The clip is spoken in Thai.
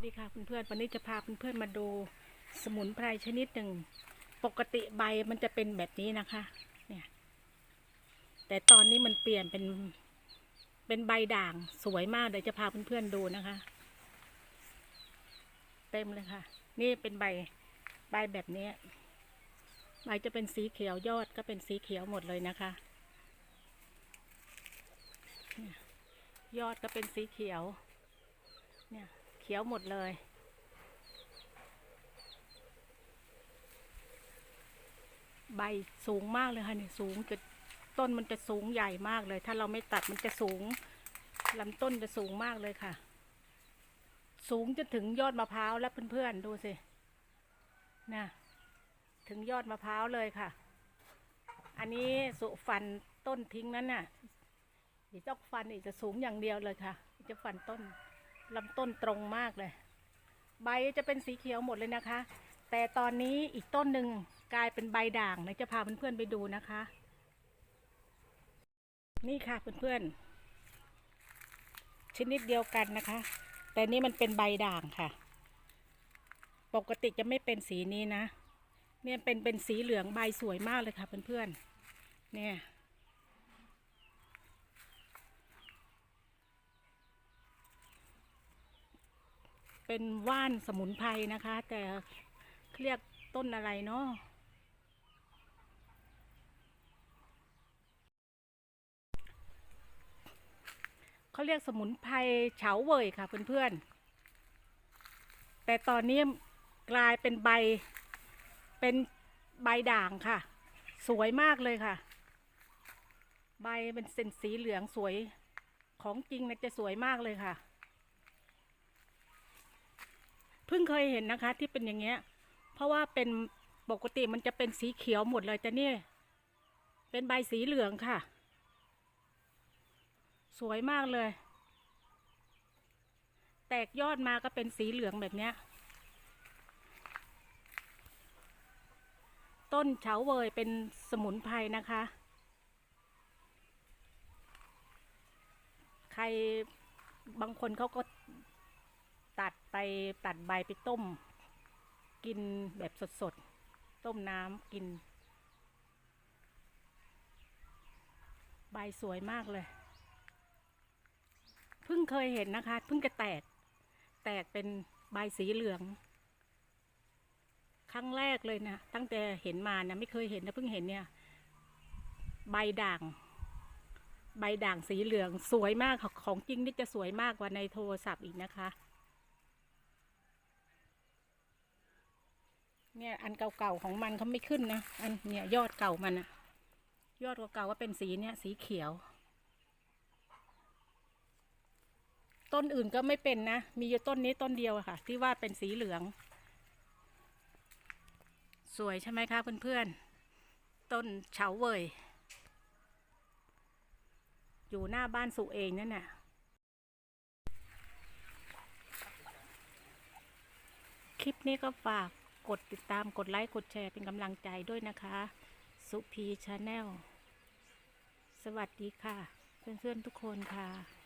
สวัสดีค่ะเพื่อนๆวันนี้จะพาเพื่อนๆมาดูสมุนไพรชนิดหนึ่ง ปกติใบมันจะเป็นแบบนี้นะคะ เนี่ย แต่ตอนนี้มันเปลี่ยนเป็นเป็นใบด่างสวยมากเดี๋ยวจะพาเพื่อนๆดูนะคะ เต็มเลยค่ะ นี่เป็นใบใบแบบนี้ใบจะเป็นสีเขียวยอดก็เป็นสีเขียวหมดเลยนะคะ ยอดก็เป็นสีเขียว เนี่ย ขียวหมดเลยใบสูงมากเลยค่ะเนี่ยสูงจะต้นมันจะสูงใหญ่มากเลย ถ้าเราไม่ตัดมันจะสูงลำต้นจะสูงมากเลยค่ะ สูงจะถึงยอดมะพร้าวแล้วเพื่อนๆดูสินะถึงยอดมะพร้าวเลยค่ะ อันนี้สุฟันต้นทิ้งนั้นน่ะเดี๋ยวจะฟันอีกจะสูงอย่างเดียวเลยค่ะจะฟันต้น ลำต้นตรงมากเลย ใบจะเป็นสีเขียวหมดเลยนะคะ แต่ตอนนี้อีกต้นหนึ่งกลายเป็นใบด่างนะจะพาเพื่อนๆไปดูนะคะ นี่ค่ะเพื่อนๆชนิดเดียวกันนะคะ แต่นี่มันเป็นใบด่างค่ะ ปกติจะไม่เป็นสีนี้นะ เนี่ยเป็นเป็นสีเหลืองใบสวยมากเลยค่ะเพื่อนๆเนี่ย เป็นว่านสมุนไพรนะคะ แต่เรียกต้นอะไรเนาะเขาเรียกสมุนไพรเฉาเว่ยค่ะเพื่อนๆ แต่ตอนนี้กลายเป็นใบเป็นใบด่างค่ะ สวยมากเลยค่ะ ใบเป็นเส้นสีเหลืองสวยของจริงนะจะสวยมากเลยค่ะ เพิ่ งเคยเห็นนะคะ ที่เป็นอย่างเงี้ย เพราะว่าเป็นปกติมันจะเป็นสีเขียวหมดเลยแต่นี่เป็นใบสีเหลืองค่ะ สวยมากเลย แตกยอดมาก็เป็นสีเหลืองแบบเนี้ย ต้นเฉาเวยเป็นสมุนไพรนะคะ ใครบางคนเขาก็ ตัดไปตัดใบไปต้ม กินแบบสดๆ ต้มน้ำกิน ใบสวยมากเลย เพิ่งเคยเห็นนะคะ เพิ่งจะแตก แตกเป็นใบสีเหลือง ครั้งแรกเลยนะ ตั้งแต่เห็นมานะไม่เคยเห็นนะเพิ่งเห็นเนี่ย ใบด่าง ใบด่างสีเหลืองสวยมากค่ะของจริงนี่จะสวยมากกว่าในโทรศัพท์อีกนะคะ เนี่ยอันเก่าๆของมันเขาไม่ขึ้นนะอันเนี่ยยอดเก่ามันอะยอดเก่าๆก็เป็นสีเนี่ยสีเขียว ต้นอื่นก็ไม่เป็นนะ มีอยู่ต้นนี้ต้นเดียวค่ะ ที่ว่าเป็นสีเหลือง สวยใช่ไหมคะเพื่อนๆ ต้นเฉาเวยอยู่หน้าบ้านสุเองนั่นน่ะคลิปนี้ก็ฝาก กดติดตามกดไลค์ กดแชร์เป็นกำลังใจด้วยนะคะ สุพีชาแนล สวัสดีค่ะ เพื่อนๆทุกคนค่ะ